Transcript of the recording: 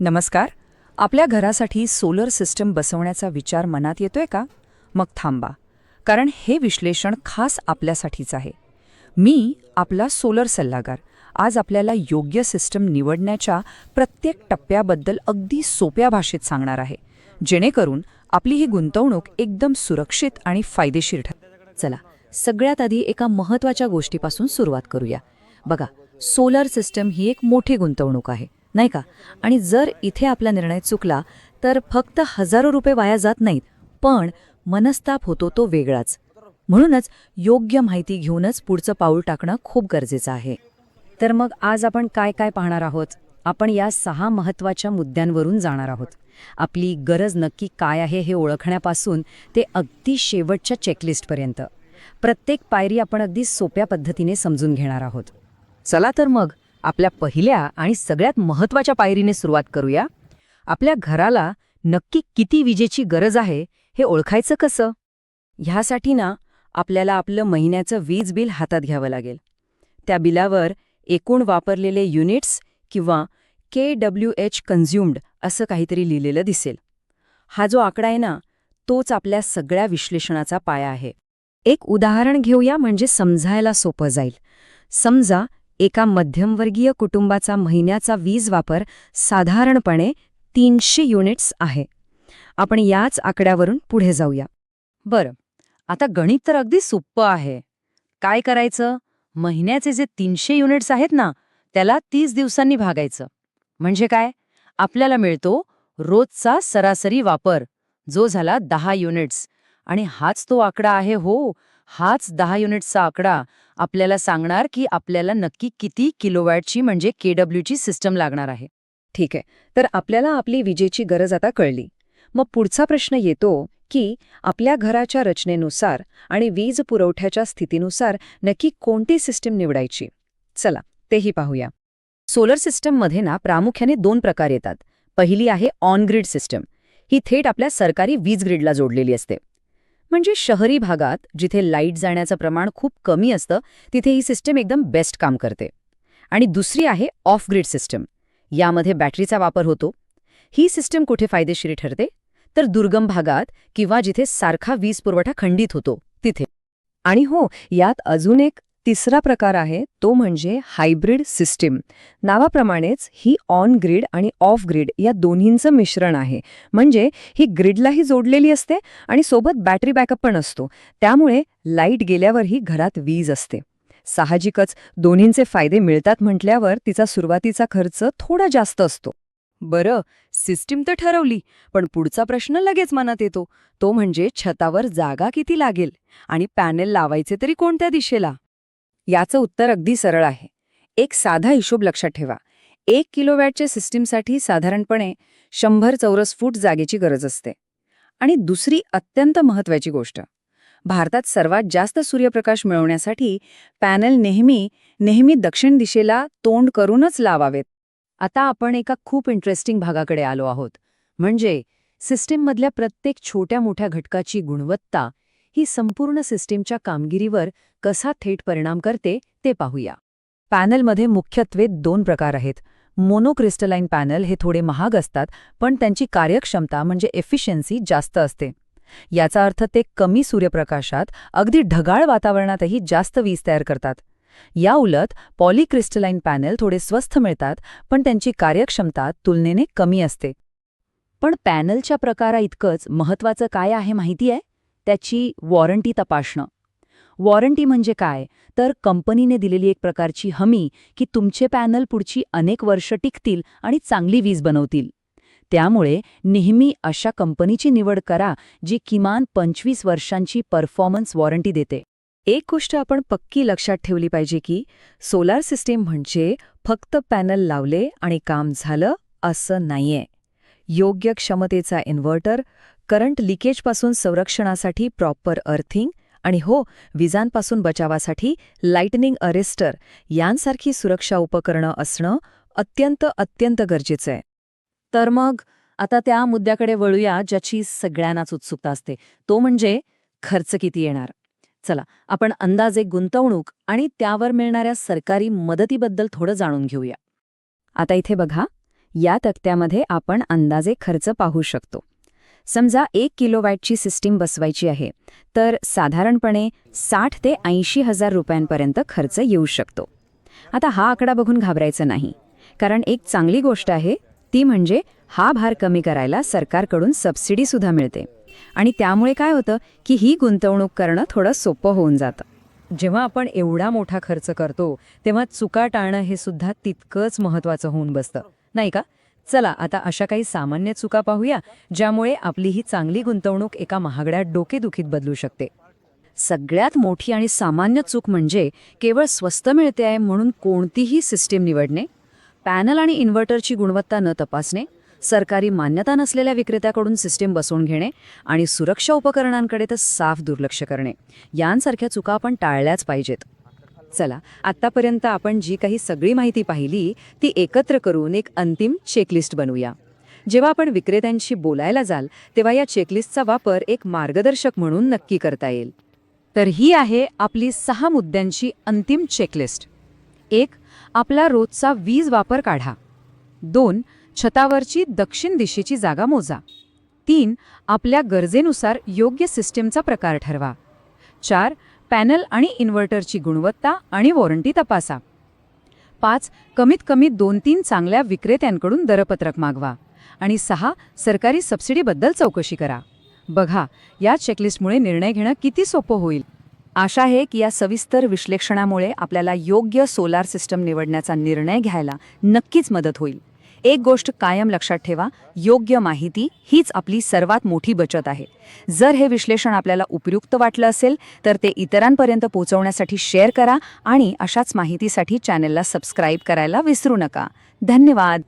नमस्कार. आपल्या घरासाठी सोलर सिस्टम बसवण्याचा विचार मनात येतोय का? मग थांबा. कारण हे विश्लेषण खास आपल्यासाठीच आहे. मी आपला सोलर सल्लागार. आज आपल्याला योग्य सिस्टम निवडण्याच्या प्रत्येक टप्प्याबद्दल अगदी सोप्या भाषेत सांगणार आहे. जेणेकरून आपली ही गुंतवणूक एकदम सुरक्षित आणि फायदेशीर ठर चला सगळ्यात आधी एका महत्त्वाच्या गोष्टीपासून सुरुवात करूया. बघा सोलर सिस्टम ही एक मोठी गुंतवणूक आहे. नाही का? आणि जर इथे आपला निर्णय चुकला तर फक्त हजारो रुपये वाया जात नाहीत पण मनस्ताप होतो तो वेगळाच. म्हणूनच योग्य माहिती घेऊनच पुढचं पाऊल टाकणं खूप गरजेचं आहे. तर मग आज आपण काय काय पाहणार आहोत? आपण या सहा महत्त्वाच्या मुद्द्यांवरून जाणार आहोत. आपली गरज नक्की काय आहे हे ओळखण्यापासून ते अगदी शेवटच्या चेकलिस्टपर्यंत प्रत्येक पायरी आपण अगदी सोप्या पद्धतीने समजून घेणार आहोत. चला तर मग आपल्या पहिल्या आणि सगळ्यात महत्त्वाच्या पायरीने सुरुवात करूया. आपल्या घराला नक्की किती विजेची गरज आहे हे ओळखायचं कसं? ह्यासाठी ना आपल्याला आपलं महिन्याचं वीज बिल हातात घ्यावं लागेल. त्या बिलावर एकूण वापरलेले युनिट्स किंवा के डब्ल्यू एच कन्झ्युम्ड असं काहीतरी लिहिलेलं दिसेल. हा जो आकडा आहे ना तोच आपल्या सगळ्या विश्लेषणाचा पाया आहे. एक उदाहरण घेऊया म्हणजे समजायला सोपं जाईल. समजा एका मध्यमवर्गीय कुटुंबाचा महिन्याचा वीज वापर साधारणपणे तीनशे युनिट्स आहे. आपण याच आकड्यावरून पुढे जाऊया. बरं. आता गणित तर अगदी सोप्पं आहे. काय करायचं? महिन्याचे जे तीनशे युनिट्स आहेत ना त्याला तीस दिवसांनी भागायचं. म्हणजे काय? आपल्याला मिळतो रोजचा सरासरी वापर जो झाला दहा युनिट्स. आणि हाच तो आकडा आहे हो हाच दहा युनिट्सचा आकडा आपल्याला सांगणार की आपल्याला नक्की किती किलोवॅटची म्हणजे केडब्ल्यूची सिस्टम लागणार आहे. ठीक आहे तर आपल्याला आपली विजेची गरज आता कळली. मग पुढचा प्रश्न येतो की आपल्या घराच्या रचनेनुसार आणि वीज पुरवठ्याच्या स्थितीनुसार नक्की कोणती सिस्टीम निवडायची? चला तेही पाहूया. सोलर सिस्टममध्ये ना प्रामुख्याने दोन प्रकार येतात. पहिली आहे ऑन ग्रीड सिस्टम. ही थेट आपल्या सरकारी वीज ग्रीडला जोडलेली असते. म्हणजे शहरी भागात जिथे लाइट जाण्याचं प्रमाण खूप कमी असतं तिथे ही सिस्टम एकदम बेस्ट काम करते. आणि दुसरी आहे ऑफ ग्रीड सिस्टम. यामध्ये बॅटरीचा वापर होतो. ही सिस्टम कुठे फायदेशीर ठरते? तर दुर्गम भागात किंवा जिथे सारखा वीज पुरवठा खंडित होतो तिथे. आणि हो यात अजून एक तिसरा प्रकार आहे तो म्हणजे हायब्रिड सिस्टीम. नावाप्रमाणेच ही ऑन ग्रीड आणि ऑफ ग्रीड या दोन्हींचं मिश्रण आहे. म्हणजे ही ग्रीडलाही जोडलेली असते आणि सोबत बॅटरी बॅकअप पण असतो. त्यामुळे लाइट गेल्यावरही घरात वीज असते. साहजिकच दोन्हींचे फायदे मिळतात म्हटल्यावर तिचा सुरुवातीचा खर्च थोडा जास्त असतो. बरं सिस्टीम तर ठरवली पण पुढचा प्रश्न लगेच मनात येतो. तो म्हणजे छतावर जागा किती लागेल आणि पॅनेल लावायचे तरी कोणत्या दिशेला? याचं उत्तर अगदी सरळ आहे. एक साधा हिशोब लक्षात ठेवा. एक किलोवॅटच्या सिस्टीमसाठी साधारणपणे शंभर चौरस फूट जागेची गरज असते. आणि दुसरी अत्यंत महत्वाची गोष्ट. भारतात सर्वात जास्त सूर्यप्रकाश मिळवण्यासाठी पॅनल नेहमी नेहमी दक्षिण दिशेला तोंड करूनच लावावेत. आता आपण एका खूप इंटरेस्टिंग भागाकडे आलो आहोत. म्हणजे सिस्टीममधल्या प्रत्येक छोट्या मोठ्या घटकाची गुणवत्ता ही संपूर्ण सिस्टीमच्या कामगिरीवर कसा थेट परिणाम करते ते पाहूया. पॅनलमध्ये मुख्यत्वे दोन प्रकार आहेत. मोनोक्रिस्टलाइन पॅनल हे थोडे महाग असतात पण त्यांची कार्यक्षमता म्हणजे एफिशियन्सी जास्त असते. याचा अर्थ ते कमी सूर्यप्रकाशात अगदी ढगाळ वातावरणातही जास्त वीज तयार करतात. या उलट पॉलिक्रिस्टलाइन पॅनल थोडे स्वस्त मिळतात पण त्यांची कार्यक्षमता तुलनेने कमी असते. पण पॅनलच्या प्रकाराइतकंच महत्वाचं काय आहे माहिती आहे? त्याची वॉरंटी तपासणं. वॉरंटी म्हणजे काय? तर कंपनीने दिलेली एक प्रकारची हमी की तुमचे पॅनल पुढची अनेक वर्ष टिकतील आणि चांगली वीज बनवतील. त्यामुळे नेहमी अशा कंपनीची निवड करा जी किमान पंचवीस वर्षांची परफॉर्मन्स वॉरंटी देते. एक गोष्ट आपण पक्की लक्षात ठेवली पाहिजे की सोलार सिस्टीम म्हणजे फक्त पॅनल लावले आणि काम झालं असं नाहीये. योग्य क्षमतेचा इन्व्हर्टर करंट लिकेजपासून संरक्षणासाठी प्रॉपर अर्थिंग आणि हो विजांपासून बचावासाठी लाइटनिंग अरेस्टर यांसारखी सुरक्षा उपकरणं असणं अत्यंत अत्यंत गरजेचं आहे तर मग आता त्या मुद्द्याकडे वळूया ज्याची सगळ्यांनाच उत्सुकता असते. तो म्हणजे खर्च किती येणार? चला आपण अंदाजे गुंतवणूक आणि त्यावर मिळणाऱ्या सरकारी मदतीबद्दल थोडं जाणून घेऊया. आता इथे बघा या तक्त्यामध्ये आपण अंदाजे खर्च पाहू शकतो. समजा एक किलोवॅटची सिस्टीम बसवायची आहे तर साधारणपणे साठ ते ऐंशी हजार रुपयांपर्यंत खर्च येऊ शकतो. आता हा आकडा बघून घाबरायचं नाही कारण एक चांगली गोष्ट आहे ती म्हणजे हा भार कमी करायला सरकारकडून सबसिडीसुद्धा मिळते. आणि त्यामुळे काय होतं की ही गुंतवणूक करणं थोडं सोपं होऊन जातं. जेव्हा आपण एवढा मोठा खर्च करतो तेव्हा चुका टाळणं हे सुद्धा तितकंच महत्वाचं होऊन बसतं. नाही का? चला आता अशा काही सामान्य चुका पाहूया ज्यामुळे आपली ही चांगली गुंतवणूक एका महागड्या डोकेदुखीत बदलू शकते. सगळ्यात मोठी आणि सामान्य चूक म्हणजे केवळ स्वस्त मिळते आहे म्हणून कोणतीही सिस्टीम निवडणे पॅनल आणि इन्व्हर्टरची गुणवत्ता न तपासणे सरकारी मान्यता नसलेल्या विक्रेत्याकडून सिस्टीम बसवून घेणे आणि सुरक्षा उपकरणांकडे तर साफ दुर्लक्ष करणे. यांसारख्या चुका आपण टाळल्याच पाहिजेत. चला आत्तापर्यंत आपण जी काही सगळी माहिती पाहिली ती एकत्र करून एक अंतिम चेकलिस्ट बनवूया. जेव्हा आपण विक्रेत्यांशी बोलायला जाल तेव्हा या चेकलिस्टचा वापर एक मार्गदर्शक म्हणून नक्की करता येईल. तर ही आहे आपली सहा मुद्द्यांची अंतिम चेकलिस्ट एक आपला रोजचा वीज वापर काढा. दोन छतावरची दक्षिण दिशेची जागा मोजा. तीन आपल्या गरजेनुसार योग्य सिस्टीमचा प्रकार ठरवा. चार पॅनल आणि इन्व्हर्टरची गुणवत्ता आणि वॉरंटी तपासा. पाच कमीत कमी दोन तीन चांगल्या विक्रेत्यांकडून दरपत्रक मागवा. आणि सहा सरकारी सबसिडीबद्दल चौकशी करा. बघा या चेकलिस्टमुळे निर्णय घेणं किती सोपं होईल. आशा आहे की या सविस्तर विश्लेषणामुळे आपल्याला योग्य सोलार सिस्टम निवडण्याचा निर्णय घ्यायला नक्कीच मदत होईल. एक गोष्ट कायम लक्षात ठेवा योग्य माहिती हीच आपली सर्वात मोठी बचत आहे. जर हे विश्लेषण आपल्याला उपयुक्त वाटलं असेल तर ते इतरांपर्यंत पोहोचवण्यासाठी शेअर करा आणि अशाच माहितीसाठी चॅनेलला सबस्क्राईब करायला विसरू नका. धन्यवाद!